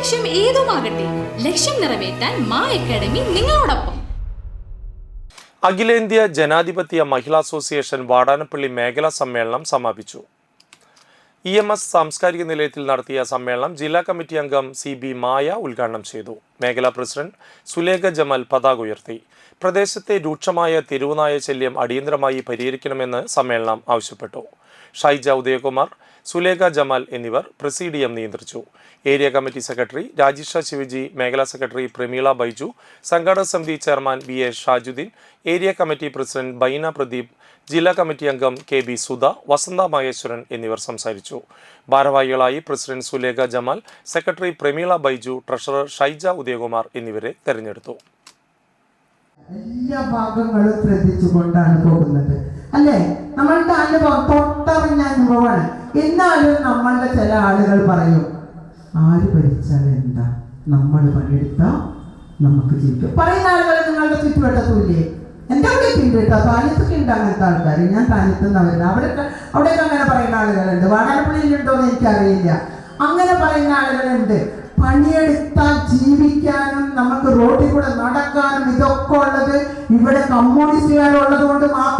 ലക്ഷ്യം ഏതുമാകട്ടെ ലക്ഷ്യം നിറവേറ്റാൻ മാ അക്കാഡമി നിങ്ങളോടൊപ്പം. അഖിലേന്ത്യാ ജനാധിപത്യ മഹിളാ അസോസിയേഷൻ വാടാനപ്പള്ളി മേഖലാ സമ്മേളനം സമാപിച്ചു. ഇ എം എസ് സാംസ്കാരിക നിലയത്തിൽ നടത്തിയ സമ്മേളനം ജില്ലാ കമ്മിറ്റി അംഗം സി ബി മായ ഉദ്ഘാടനം ചെയ്തു. മേഖലാ പ്രസിഡന്റ് സുലേഖ ജമൽ പതാക ഉയർത്തി. പ്രദേശത്തെ രൂക്ഷമായ തെരുവുനായ ശല്യം അടിയന്തരമായി പരിഹരിക്കണമെന്ന് സമ്മേളനം ആവശ്യപ്പെട്ടു. ഷൈജ ഉദയകുമാർ സുലേഖ ജമാൽ എന്നിവർ പ്രസിഡിയം നിയന്ത്രിച്ചു. Area committee secretary Rajisha Sivaji മേഖലാ സെക്രട്ടറി പ്രമീള ബൈജു സംഘാടക സമിതി chairman V A Shajudheen area committee president Baina Pradeep ജില്ലാ കമ്മിറ്റി അംഗം കെ ബി സുധ വസന്ത മഹേശ്വരൻ എന്നിവർ സംസാരിച്ചു. ഭാരവാഹികളായി president Sulekha Jamal secretary Prameela Baiju treasurer Shaija Udayakumar എന്നിവരെ തെരഞ്ഞെടുത്തു. എല്ലാ ഭാഗങ്ങളും ശ്രദ്ധിച്ചുകൊണ്ടാണ് പോകുന്നത്. അല്ലേ? നമ്മളുടെ അനുഭവം തൊട്ടറിഞ്ഞ അനുഭവമാണ്. എന്നാലും നമ്മളുടെ ചില ആളുകൾ പറയും ആര് ഭരിച്ചാൽ എന്താ? നമ്മൾ പണിയെടുത്താൽ നമുക്ക് ജീവിക്കാം. പറയുന്ന ആളുകൾ നിങ്ങളുടെ ചുറ്റുവട്ടത്തുമില്ലേ? എന്റെ അവിടെ ഉണ്ട് കേട്ടോ. ഉണ്ട് അങ്ങനത്തെ ആൾക്കാർ ഞാൻ താനത്ത് നിന്ന് വരുന്നത് അവിടെയൊക്കെ അവിടെയൊക്കെ അങ്ങനെ പറയുന്ന ആളുകളുണ്ട്. വാടാനപ്പള്ളിയിലുണ്ടോ എന്ന് എനിക്കറിയില്ല. അങ്ങനെ പറയുന്ന ആളുകളുണ്ട്. പണിയെടുത്താൽ ജീവിക്കാനും നമുക്ക് റോഡിൽ കൂടെ നടക്കാനും ഇതൊക്കെ ഉള്ളത് ഇവിടെ കമ്മ്യൂണിസ്റ്റുകാരുള്ളത് കൊണ്ട് പറയാനുള്ള